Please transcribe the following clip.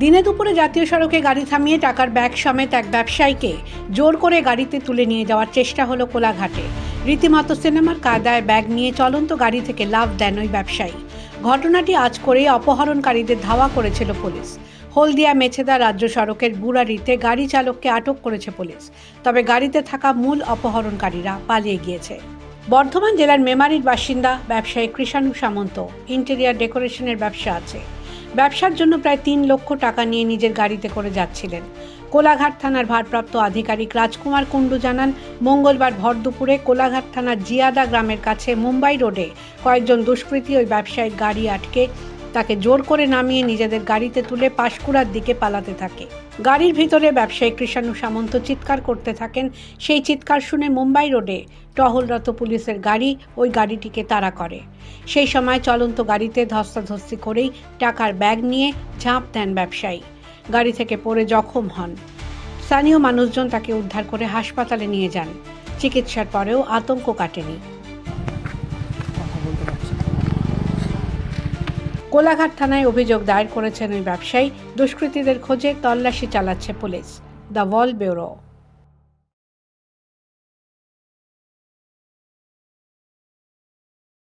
দিনে দুপুরে জাতীয় সড়কে গাড়ি থামিয়ে টাকার ব্যাগ সমেত এক ব্যবসায়ীকে জোর করে গাড়িতে তুলে নিয়ে যাওয়ার চেষ্টা হলো কোলাঘাটে। রীতিমতো সিনেমার কায়দায় ব্যাগ নিয়ে চলন্ত গাড়ি থেকে লাভ দেন ওই ব্যবসায়ী। ঘটনাটি আজ করেই অপহরণকারীদের ধাওয়া করেছিল পুলিশ। হলদিয়া মেছেদা রাজ্য সড়কের বুড়ারিতে গাড়ি চালককে আটক করেছে পুলিশ। তবে গাড়িতে থাকা মূল অপহরণকারীরা পালিয়ে গিয়েছে। বর্ধমান জেলার মেমারির বাসিন্দা ব্যবসায়ী কৃষাণু সামন্ত। ইন্টেরিয়ার ডেকোরেশনের ব্যবসা আছে। ব্যবসার জন্য প্রায় তিন লক্ষ টাকা নিয়ে নিজের গাড়িতে করে যাচ্ছিলেন। কোলাঘাট থানার ভারপ্রাপ্ত আধিকারিক রাজকুমার কুণ্ডু জানান, মঙ্গলবার ভর দুপুরে কোলাঘাট থানার জিয়াদা গ্রামের কাছে মুম্বাই রোডে কয়েকজন দুষ্কৃতী ওই ব্যবসায়ীর গাড়ি আটকে তাকে জোর করে নামিয়ে নিজেদের গাড়িতে তুলে পাশকুড়ার দিকে পালাতে থাকে। গাড়ির ভিতরে ব্যবসায়ী কৃষাণু সামন্ত চিৎকার করতে থাকেন। সেই চিৎকার শুনে মুম্বাই রোডে টহলরত পুলিশের গাড়ি ওই গাড়িটিকে তাড়া করে। সেই সময় চলন্ত গাড়িতে ধস্তাধস্তি করেই টাকার ব্যাগ নিয়ে ঝাঁপ দেন ব্যবসায়ী। গাড়ি থেকে পড়ে জখম হন। স্থানীয় মানুষজন তাকে উদ্ধার করে হাসপাতালে নিয়ে যান। চিকিৎসার পরেও আতঙ্ক কাটেনি। কোলাঘাট থানায় অভিযোগ দায়ের করেছেন ওই ব্যবসায়ী। দুষ্কৃতীদের খোঁজে তল্লাশি চালাচ্ছে পুলিশ। The wall bureau.